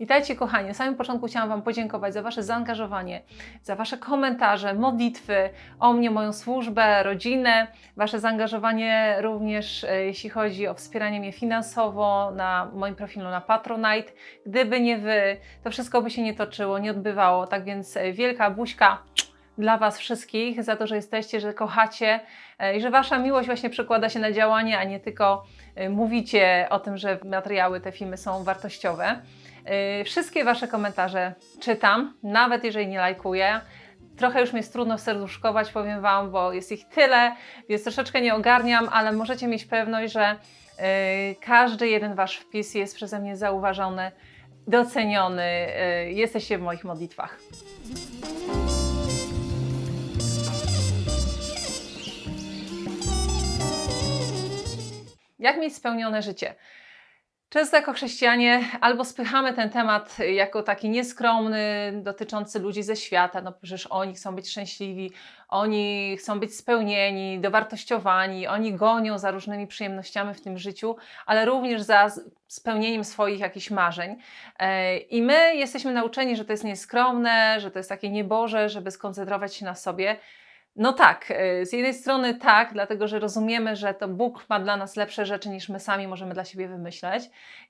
Witajcie kochani, na samym początku chciałam Wam podziękować za Wasze zaangażowanie, za Wasze komentarze, modlitwy o mnie, moją służbę, rodzinę, Wasze zaangażowanie również e, jeśli chodzi o wspieranie mnie finansowo na moim profilu na Patronite. Gdyby nie Wy, to wszystko by się nie toczyło, nie odbywało, tak więc e, wielka buźka dla Was wszystkich za to, że jesteście, że kochacie e, i że Wasza miłość właśnie przekłada się na działanie, a nie tylko mówicie o tym, że materiały, te filmy są wartościowe. Yy, Wszystkie Wasze komentarze czytam, nawet jeżeli nie lajkuję. Trochę już mi jest trudno serduszkować, powiem Wam, bo jest ich tyle, więc troszeczkę nie ogarniam, ale możecie mieć pewność, że yy, każdy jeden Wasz wpis jest przeze mnie zauważony, doceniony. Yy, jesteście w moich modlitwach. Jak mieć spełnione życie? Często jako chrześcijanie albo spychamy ten temat jako taki nieskromny, dotyczący ludzi ze świata, no przecież oni chcą być szczęśliwi, oni chcą być spełnieni, dowartościowani, oni gonią za różnymi przyjemnościami w tym życiu, ale również za spełnieniem swoich jakichś marzeń. E, I my jesteśmy nauczeni, że to jest nieskromne, że to jest takie nieboże, żeby skoncentrować się na sobie. No tak, y, z jednej strony tak, dlatego że rozumiemy, że to Bóg ma dla nas lepsze rzeczy niż my sami możemy dla siebie wymyśleć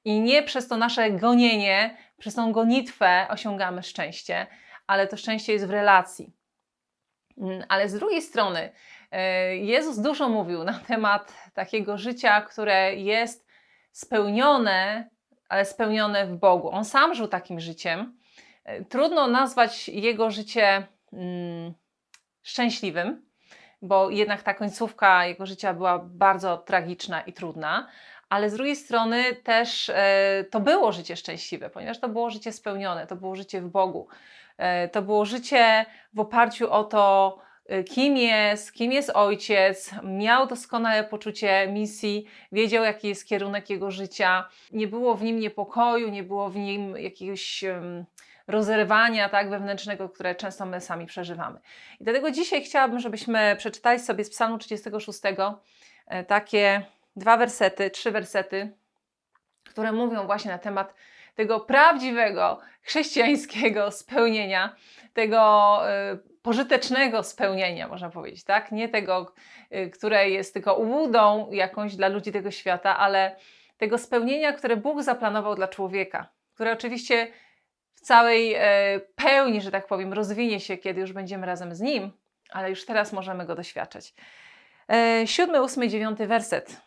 i nie przez to nasze gonienie, przez tą gonitwę osiągamy szczęście, ale to szczęście jest w relacji. Mm, Ale z drugiej strony y, Jezus dużo mówił na temat takiego życia, które jest spełnione, ale spełnione w Bogu. On sam żył takim życiem. Y, Trudno nazwać jego życie mm, szczęśliwym, bo jednak ta końcówka jego życia była bardzo tragiczna i trudna, ale z drugiej strony też e, to było życie szczęśliwe, ponieważ to było życie spełnione, to było życie w Bogu. E, to było życie w oparciu o to, e, kim jest, kim jest ojciec, miał doskonałe poczucie misji, wiedział, jaki jest kierunek jego życia, nie było w nim niepokoju, nie było w nim jakiegoś rozerwania tak, wewnętrznego, które często my sami przeżywamy. I dlatego dzisiaj chciałabym, żebyśmy przeczytali sobie z Psalmu 36 e, takie dwa wersety, trzy wersety, które mówią właśnie na temat tego prawdziwego chrześcijańskiego spełnienia, tego e, pożytecznego spełnienia, można powiedzieć, tak? Nie tego, e, które jest tylko ułudą jakąś dla ludzi tego świata, ale tego spełnienia, które Bóg zaplanował dla człowieka, które oczywiście całej e, pełni, że tak powiem, rozwinie się, kiedy już będziemy razem z Nim, ale już teraz możemy go doświadczać. E, siódmy, ósmy, dziewiąty werset.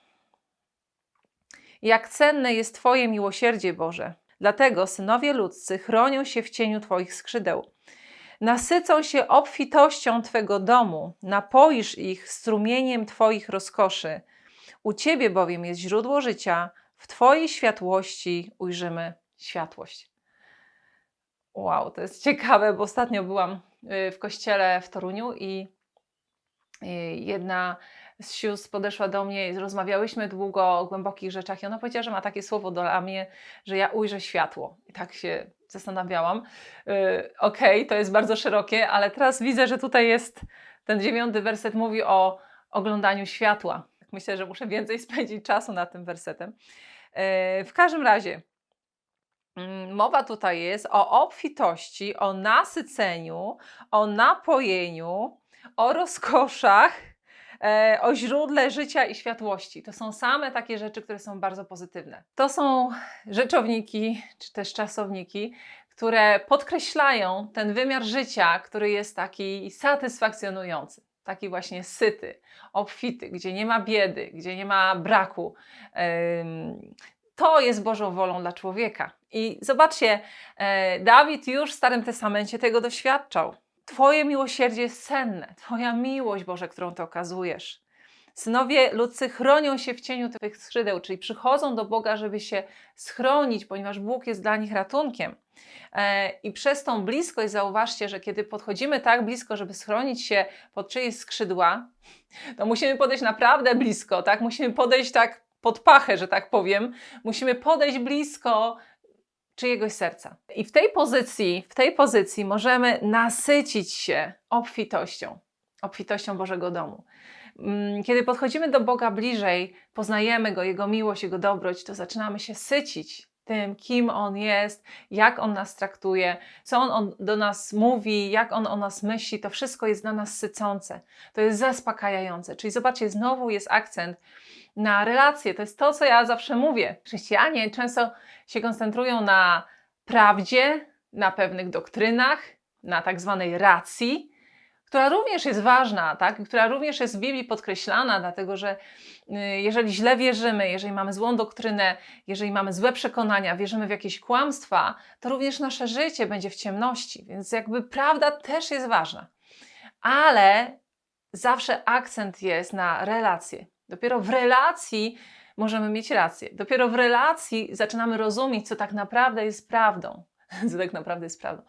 Jak cenne jest Twoje miłosierdzie, Boże. Dlatego synowie ludzcy chronią się w cieniu Twoich skrzydeł. Nasycą się obfitością Twego domu, napoisz ich strumieniem Twoich rozkoszy. U Ciebie bowiem jest źródło życia, w Twojej światłości ujrzymy światłość. Wow, to jest ciekawe, bo ostatnio byłam y, w kościele w Toruniu i y, jedna z sióstr podeszła do mnie i rozmawiałyśmy długo o głębokich rzeczach i ona powiedziała, że ma takie słowo dla mnie, że ja ujrzę światło. I tak się zastanawiałam. Y, Okej, to jest bardzo szerokie, ale teraz widzę, że tutaj jest ten dziewiąty werset mówi o oglądaniu światła. Myślę, że muszę więcej spędzić czasu nad tym wersetem. Y, W każdym razie, Mowa tutaj jest o obfitości, o nasyceniu, o napojeniu, o rozkoszach, e, o źródle życia i światłości. To są same takie rzeczy, które są bardzo pozytywne. To są rzeczowniki, czy też czasowniki, które podkreślają ten wymiar życia, który jest taki satysfakcjonujący. Taki właśnie syty, obfity, gdzie nie ma biedy, gdzie nie ma braku. To jest Bożą wolą dla człowieka. I zobaczcie, e, Dawid już w Starym Testamencie tego doświadczał. Twoje miłosierdzie jest cenne, Twoja miłość, Boże, którą Ty okazujesz. Synowie ludzcy chronią się w cieniu Twych skrzydeł, czyli przychodzą do Boga, żeby się schronić, ponieważ Bóg jest dla nich ratunkiem. E, I przez tą bliskość zauważcie, że kiedy podchodzimy tak blisko, żeby schronić się pod czyjeś skrzydła, to musimy podejść naprawdę blisko, tak? Musimy podejść tak pod pachę, że tak powiem. Musimy podejść blisko czyjegoś serca. I w tej pozycji, w tej pozycji możemy nasycić się obfitością, obfitością Bożego domu. Mm, Kiedy podchodzimy do Boga bliżej, poznajemy Go, Jego miłość, Jego dobroć, to zaczynamy się sycić tym, kim On jest, jak On nas traktuje, co On, on do nas mówi, jak On o nas myśli, to wszystko jest dla nas sycące. To jest zaspokajające. Czyli zobaczcie, znowu jest akcent na relacje. To jest to, co ja zawsze mówię. Chrześcijanie często się koncentrują na prawdzie, na pewnych doktrynach, na tak zwanej racji, która również jest ważna, tak? która również jest w Biblii podkreślana, dlatego że y, jeżeli źle wierzymy, jeżeli mamy złą doktrynę, jeżeli mamy złe przekonania, wierzymy w jakieś kłamstwa, to również nasze życie będzie w ciemności, więc jakby prawda też jest ważna. Ale zawsze akcent jest na relacje. Dopiero w relacji możemy mieć rację. Dopiero w relacji zaczynamy rozumieć, co tak naprawdę jest prawdą. co tak naprawdę jest prawdą.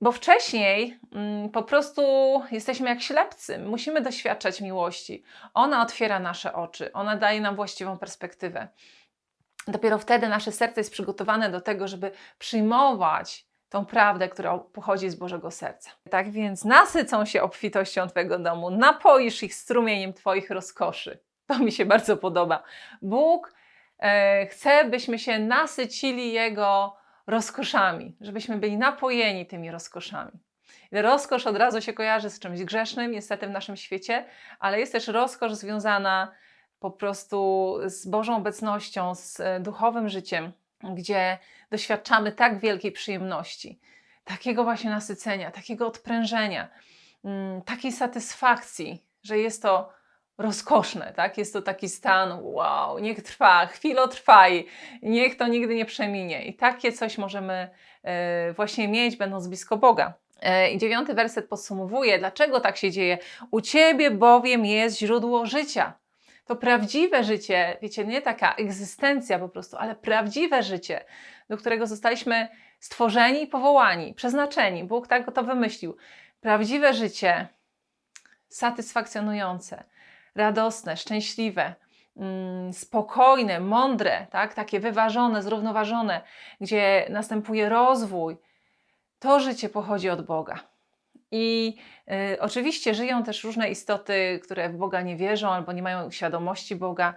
Bo wcześniej mm, po prostu jesteśmy jak ślepcy, musimy doświadczać miłości. Ona otwiera nasze oczy, ona daje nam właściwą perspektywę. Dopiero wtedy nasze serce jest przygotowane do tego, żeby przyjmować tą prawdę, która pochodzi z Bożego serca. Tak więc nasycą się obfitością Twojego domu, napoisz ich strumieniem Twoich rozkoszy. To mi się bardzo podoba. Bóg e, chce, byśmy się nasycili Jego rozkoszami, żebyśmy byli napojeni tymi rozkoszami. Rozkosz od razu się kojarzy z czymś grzesznym, niestety w naszym świecie, ale jest też rozkosz związana po prostu z Bożą obecnością, z e, duchowym życiem, gdzie doświadczamy tak wielkiej przyjemności, takiego właśnie nasycenia, takiego odprężenia, mm, takiej satysfakcji, że jest to rozkoszne, tak? Jest to taki stan, wow, niech trwa, chwilo trwaj, niech to nigdy nie przeminie. I takie coś możemy e, właśnie mieć, będąc blisko Boga. E, I dziewiąty werset podsumowuje, dlaczego tak się dzieje. U Ciebie bowiem jest źródło życia. To prawdziwe życie, wiecie, nie taka egzystencja po prostu, ale prawdziwe życie, do którego zostaliśmy stworzeni i powołani, przeznaczeni. Bóg tak to wymyślił. Prawdziwe życie, satysfakcjonujące, radosne, szczęśliwe, mm, spokojne, mądre, tak? takie wyważone, zrównoważone, gdzie następuje rozwój, to życie pochodzi od Boga. I y, oczywiście żyją też różne istoty, które w Boga nie wierzą albo nie mają świadomości Boga.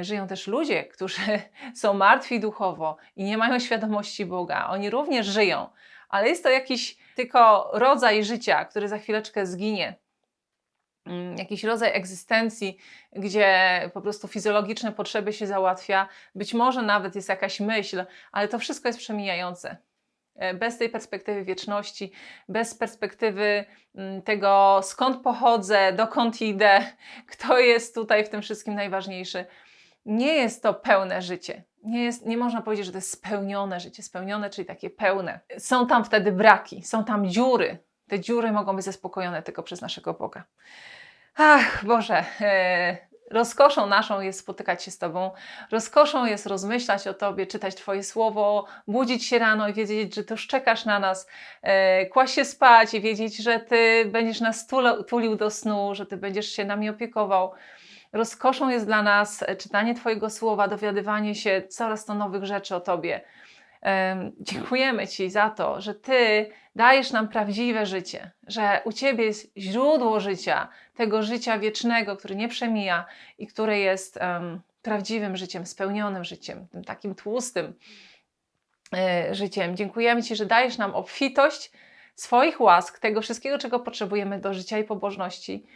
Y, żyją też ludzie, którzy są martwi duchowo i nie mają świadomości Boga. Oni również żyją, ale jest to jakiś tylko rodzaj życia, który za chwileczkę zginie. Mm, jakiś rodzaj egzystencji, gdzie po prostu fizjologiczne potrzeby się załatwia. Być może nawet jest jakaś myśl, ale to wszystko jest przemijające. E, bez tej perspektywy wieczności, bez perspektywy mm, tego, skąd pochodzę, dokąd idę, kto jest tutaj w tym wszystkim najważniejszy, nie jest to pełne życie. Nie, jest, nie można powiedzieć, że to jest spełnione życie. Spełnione, czyli takie pełne. Są tam wtedy braki, są tam dziury. Te dziury mogą być zaspokojone tylko przez naszego Boga. Ach, Boże, e, rozkoszą naszą jest spotykać się z Tobą, rozkoszą jest rozmyślać o Tobie, czytać Twoje słowo, budzić się rano i wiedzieć, że Ty już czekasz na nas, e, kłaść się spać i wiedzieć, że Ty będziesz nas tulił do snu, że Ty będziesz się nami opiekował. Rozkoszą jest dla nas czytanie Twojego słowa, dowiadywanie się coraz to nowych rzeczy o Tobie. Dziękujemy Ci za to, że Ty dajesz nam prawdziwe życie, że u Ciebie jest źródło życia, tego życia wiecznego, który nie przemija i które jest um, prawdziwym życiem, spełnionym życiem, tym takim tłustym e, życiem. Dziękujemy Ci, że dajesz nam obfitość swoich łask, tego wszystkiego, czego potrzebujemy do życia i pobożności.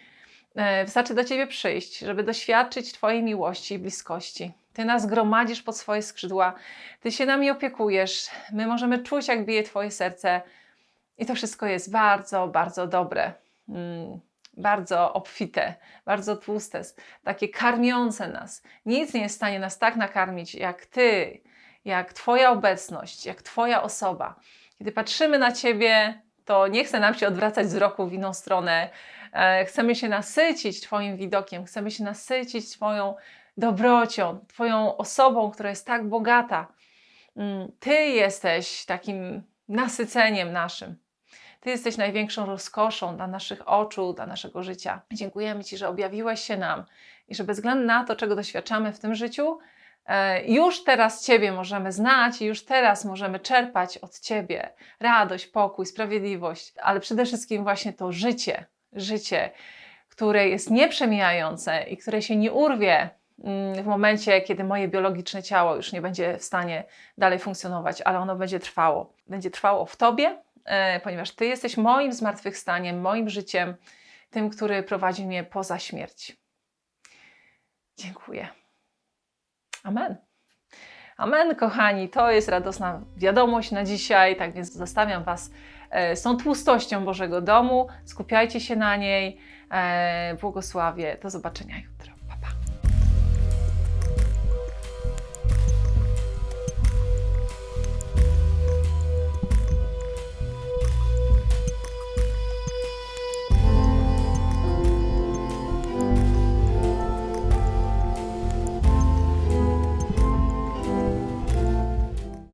E, wystarczy do Ciebie przyjść, żeby doświadczyć Twojej miłości i bliskości. Ty nas gromadzisz pod swoje skrzydła, Ty się nami opiekujesz, my możemy czuć, jak bije Twoje serce i to wszystko jest bardzo, bardzo dobre. Mm, bardzo obfite, bardzo tłuste, takie karmiące nas. Nic nie jest w stanie nas tak nakarmić jak Ty, jak Twoja obecność, jak Twoja osoba. Kiedy patrzymy na Ciebie, to nie chce nam się odwracać wzroku w inną stronę. E, chcemy się nasycić Twoim widokiem, chcemy się nasycić Twoją dobrocią, Twoją osobą, która jest tak bogata. Mm, ty jesteś takim nasyceniem naszym. Ty jesteś największą rozkoszą dla naszych oczu, dla naszego życia. Dziękujemy Ci, że objawiłeś się nam i że bez względu na to, czego doświadczamy w tym życiu, e, już teraz Ciebie możemy znać i już teraz możemy czerpać od Ciebie radość, pokój, sprawiedliwość, ale przede wszystkim właśnie to życie, życie, które jest nieprzemijające i które się nie urwie w momencie, kiedy moje biologiczne ciało już nie będzie w stanie dalej funkcjonować, ale ono będzie trwało. Będzie trwało w Tobie, e, ponieważ Ty jesteś moim zmartwychwstaniem, moim życiem, tym, który prowadzi mnie poza śmierć. Dziękuję. Amen. Amen, kochani. To jest radosna wiadomość na dzisiaj. Tak więc zostawiam Was e, z tą tłustością Bożego Domu. Skupiajcie się na niej. E, Błogosławię. Do zobaczenia jutro.